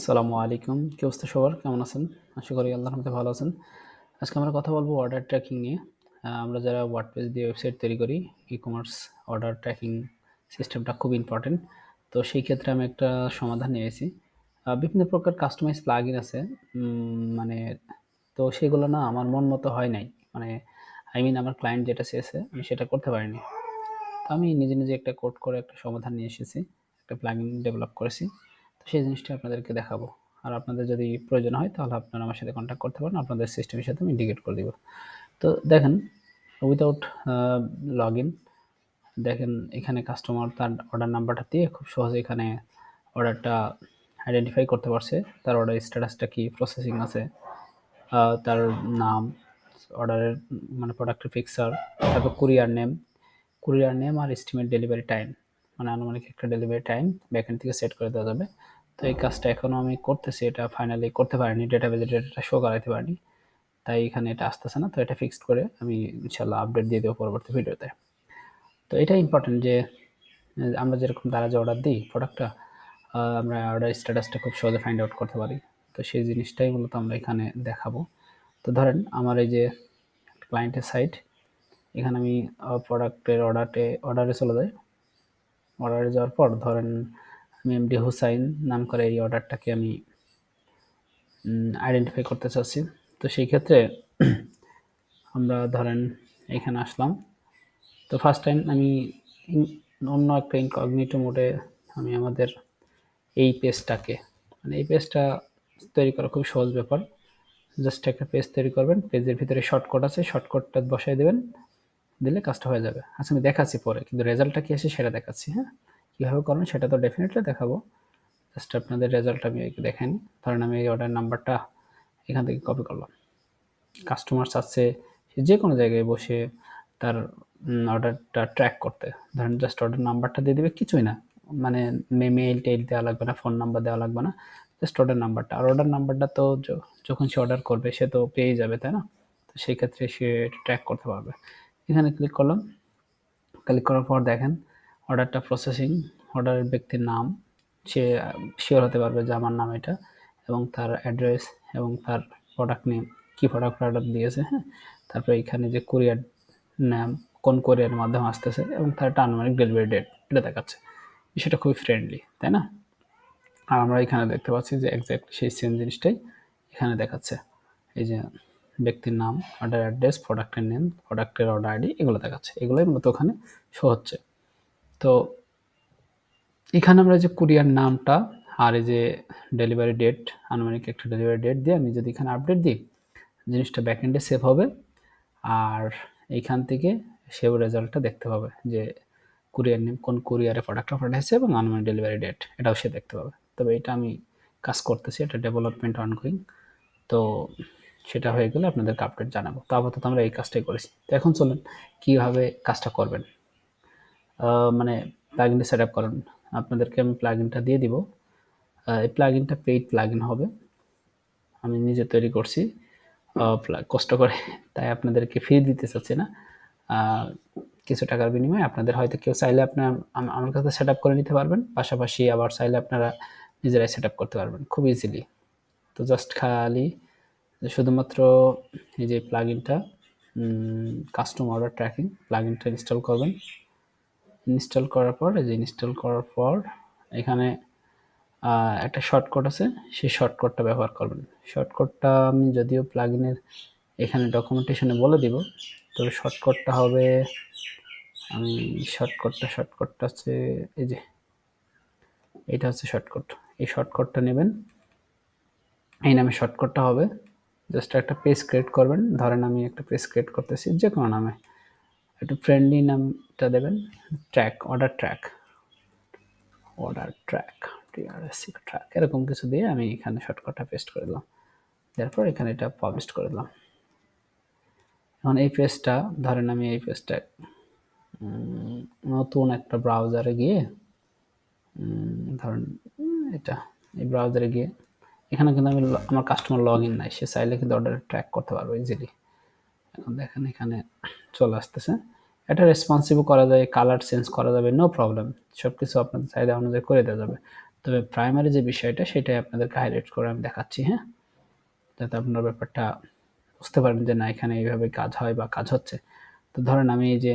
আসসালামু আলাইকুম। কি অবস্থা সবার? কেমন আছেন? আশা করি আল্লাহর রহমতে ভালো আছেন। আজকে আমরা কথা বলব অর্ডার ট্র্যাকিং নিয়ে। আমরা যারা ওয়ার্ডপ্রেস দিয়ে ওয়েবসাইট তৈরি করি ই কমার্স অর্ডার ট্র্যাকিং সিস্টেমটা খুব ইম্পর্টেন্ট তো সেই ক্ষেত্রে আমি একটা সমাধান নিয়ে এসেছি। বিভিন্ন প্রকার কাস্টমাইজ প্লাগইন আছে। মানে তো সেগুলো না আমার মন মতো হয় নাই। মানে আই মিন আমার ক্লায়েন্ট যেটা চেয়েছে, আমি সেটা করতে পারিনি। তো আমি নিজে নিজে একটা কোড করে একটা সমাধান নিয়ে এসেছি। একটা প্লাগইন ডেভেলপ করেছি। তো সেই জিনিসটা আপনাদেরকে দেখাবো। আর আপনাদের যদি প্রয়োজন হয়, তাহলে আপনারা আমার সাথে কন্ট্যাক্ট করতে পারেন। আপনাদের সিস্টেমের সাথে আমি ইন্ডিকেট করে দিব। তো দেখেন উইদাউট লগ ইন দেখেন এখানে কাস্টমার তার অর্ডার নাম্বারটা দিয়ে খুব সহজে এখানে অর্ডারটা আইডেন্টিফাই করতে পারছে। তার অর্ডার স্ট্যাটাসটা কি প্রসেসিং আছে তার নাম অর্ডারের মানে প্রোডাক্টের ফিক্সার তারপর কুরিয়ার নেম কুরিয়ার নেম আর এস্টিমেট ডেলিভারি টাইম মানে আনুমানিক একটা ডেলিভারি টাইম ব্যাকএন্ড থেকে সেট করে দেওয়া যাবে। তো এই কাজটা এখনও আমি করতেছি, এটা ফাইনালি করতে পারিনি ডেটাবেজে ডেটাটা শো করাইতে পারিনি। তাই এখানে এটা আসতেছে না, তো এটা ফিক্সড করে আমি ইনশাল্লাহ আপডেট দিয়ে দেবো পরবর্তী ভিডিওতে। তো এটা ইম্পর্টেন্ট যে, আমরা যেরকম দ্বারা যে অর্ডার দিই প্রোডাক্টটা আমরা অর্ডার স্ট্যাটাসটা খুব সহজে ফাইন্ড আউট করতে পারি। তো সেই জিনিসটাই মূলত আমরা এখানে দেখাবো। তো ধরেন আমার এই যে ক্লায়েন্টের সাইট এখানে আমি প্রোডাক্টের অর্ডারে অর্ডারে চলে যাই। অর্ডারে যাওয়ার পর ধরেন আমি এমডি হুসাইন নাম করে এই অর্ডারটাকে আমি আইডেন্টিফাই করতে চাচ্ছি। তো সেই ক্ষেত্রে আমরা ধরেন এখানে আসলাম। তো ফার্স্ট টাইম আমি অন্য একটা ইনকগনিটো মোডে আমি আমাদের এই পেজটাকে মানে এই পেজটা তৈরি করা খুব সহজ ব্যাপার। জাস্ট একটা পেজ তৈরি করবেন পেজের ভিতরে শর্টকাট আছে শর্টকাটটা বসাই দেবেন। দিলে কাজটা হয়ে যাবে। আচ্ছা আমি দেখাচ্ছি পরে, কিন্তু রেজাল্টটা কী আসে সেটা দেখাচ্ছি হ্যাঁ? কীভাবে করবেন সেটা তো ডেফিনেটলি দেখাবো। জাস্ট আপনাদের রেজাল্ট আমি দেখেন। ধরেন আমি এই অর্ডার নাম্বারটা এখান থেকে কপি করলাম। কাস্টমার চাচ্ছে সে যে কোনো জায়গায় বসে তার অর্ডারটা ট্র্যাক করতে। ধরেন জাস্ট অর্ডার নাম্বারটা দিয়ে দেবে, কিছুই না। মানে মেল টেল দেওয়া লাগবে না ফোন নাম্বার দেওয়া লাগবে না জাস্ট অর্ডার নাম্বারটা আর অর্ডার নাম্বারটা তো যখন সে অর্ডার করবে, সে তো পেয়ে যাবে, তাই না? তো সেই ক্ষেত্রে সে ট্র্যাক করতে পারবে। এখানে ক্লিক করলাম। ক্লিক করার পর দেখেন অর্ডারটা প্রসেসিং অর্ডারের ব্যক্তির নাম, সে শিওর হতে পারবে যে আমার নাম এটা এবং তার অ্যাড্রেস এবং তার প্রোডাক্ট নেম কী প্রোডাক্ট অর্ডার দিয়েছে হ্যাঁ? তারপরে এখানে যে কুরিয়ার নাম কোন কোরিয়ার মাধ্যমে আসতেছে এবং তার একটা আনুমানিক ডেলিভারি ডেট এটা দেখাচ্ছে। বিষয়টা খুবই ফ্রেন্ডলি তাই না? আর আমরা এখানে দেখতে পাচ্ছি যে একজ্যাক্ট সেই সেম জিনিসটাই এখানে দেখাচ্ছে। এই যে ব্যক্তির নাম অর্ডার অ্যাড্রেস প্রোডাক্টের নেম প্রোডাক্টের অর্ডার আইডি এগুলো দেখাচ্ছে। এগুলোই মূলত ওখানে শো হচ্ছে। তো এখানে আমরা যে কুরিয়ার নামটা আর এই যে ডেলিভারি ডেট আনুমানিক একটা ডেলিভারি ডেট দিয়ে আমি যদি এখানে আপডেট দিই, জিনিসটা ব্যাকএন্ডে সেভ হবে। আর এইখান থেকে সেও রেজাল্টটা দেখতে পাবে যে কুরিয়ার নেম কোন কুরিয়ারে প্রোডাক্টটা পাঠিয়েছে এবং আনুমানিক ডেলিভারি ডেট এটাও সে দেখতে পাবে। তবে এটা আমি কাজ করতেছি, এটা ডেভেলপমেন্ট অনগোয়িং তো সেটা হয়ে গেলে আপনাদেরকে আপডেট জানাব। তো আপাতত আমরা এই কাজটাই করেছি। তো এখন চলুন, কীভাবে কাজটা করবেন? মানে প্লাগিনটা সেট আপ করেন। আপনাদেরকে আমি প্লাগিনটা দিয়ে দিব। এই প্লাগিনটা পেইড প্লাগিন হবে। আমি নিজে তৈরি করছি। কষ্ট করে, তাই আপনাদেরকে ফ্রি দিতে চাচ্ছি না। কিছু টাকার বিনিময়ে আপনাদের হয়তো কেউ চাইলে আপনার আমার কাছে সেট করে নিতে পারবেন। পাশাপাশি আবার চাইলে আপনারা নিজেরাই সেট করতে পারবেন। খুব ইজিলি তো জাস্ট খালি শুধুমাত্র এই যে প্লাগিনটা কাস্টম অর্ডার ট্র্যাকিং প্লাগিনটা ইনস্টল করবেন। ইনস্টল করার পর, এই যে ইনস্টল করার পর, এখানে একটা শর্টকাট আছে, সেই শর্টকাটটা ব্যবহার করবেন। শর্টকাটটা আমি যদিও প্লাগইনের এখানে ডকুমেন্টেশনে বলে দিব, তবে শর্টকাটটা হবে, আমি শর্টকাটটা শর্টকাটটা হচ্ছে, এই যে, এটা হচ্ছে শর্টকাট এই শর্টকাটটা নেবেন। এই নামে শর্টকাটটা হবে। জাস্ট একটা পেজ ক্রিয়েট করবেন। ধরেন আমি একটা পেজ ক্রিয়েট করতেছি যে কোনো নামে। একটু ফ্রেন্ডলি নামটা দেবেন। Track order track order track TRSC track এরকম কিছু দিয়ে আমি এখানে শর্টকাটটা পেস্ট করে দিলাম। তারপর এখানে এটা পাবলিশ করে দিলাম। এখন এই পেজটা ধরেন আমি এই পেজটা নতুন একটা ব্রাউজারে গিয়ে ধরেন, এটা, এই ব্রাউজারে গিয়ে এখানে কিন্তু আমি আমার কাস্টমার লগ ইন নাই, সে চাইলে কিন্তু অর্ডার ট্র্যাক করতে পারবে ইজিলি এখন দেখেন এখানে চলে আসতেছে। এটা রেসপন্সিভ করা যায় কালার চেঞ্জ করা যাবে নো প্রবলেম সব কিছু আপনাদের চাহিদা অনুযায়ী করে দেওয়া যাবে। তবে প্রাইমারি যে বিষয়টা, সেটাই আপনাদেরকে হাইলাইট করে আমি দেখাচ্ছি হ্যাঁ? যাতে আপনার ব্যাপারটা বুঝতে পারেন যে না, এখানে এইভাবে কাজ হয় বা কাজ হচ্ছে। তো ধরেন আমি এই যে,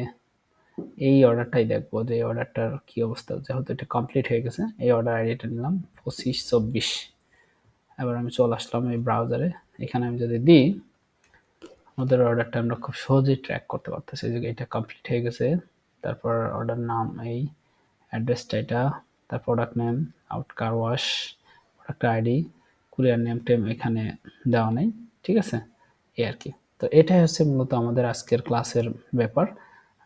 এই অর্ডারটাই দেখব যে এই অর্ডারটার কী অবস্থা, যেহেতু এটা কমপ্লিট হয়ে গেছে, এই অর্ডার আইডিটা নিলাম পঁচিশ, চব্বিশ। এবার আমি চলে আসলাম এই ব্রাউজারে এখানে আমি যদি দিই, আমাদের অর্ডারটা আমরা খুব সহজেই ট্র্যাক করতে পারতেছি। যে এটা কমপ্লিট হয়ে গেছে। তারপর অর্ডার নাম এই অ্যাড্রেসটা এটা, তার product name out car wash product ID courier name time এখানে দেওয়া নেই, ঠিক আছে? এই আর কি। তো এটাই হচ্ছে মূলত আমাদের আজকের ক্লাসের ব্যাপার।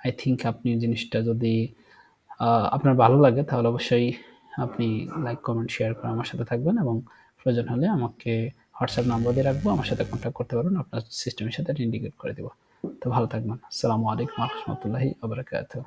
আই থিঙ্ক আপনি জিনিসটা যদি আপনার ভালো লাগে, তাহলে অবশ্যই আপনি লাইক কমেন্ট শেয়ার করে আমার সাথে থাকবেন এবং প্রয়োজন হলে আমাকে হোয়াটসঅ্যাপ নাম্বার দিয়ে রাখব, আমার সাথে কন্ট্যাক্ট করতে পারবেন, আপনার সিস্টেমের সাথে ইন্ডিকেট করে দেবো। তো ভালো থাকবেন। আসসালামু আলাইকুম রহমতুল্লাহি আবরাকাতুহ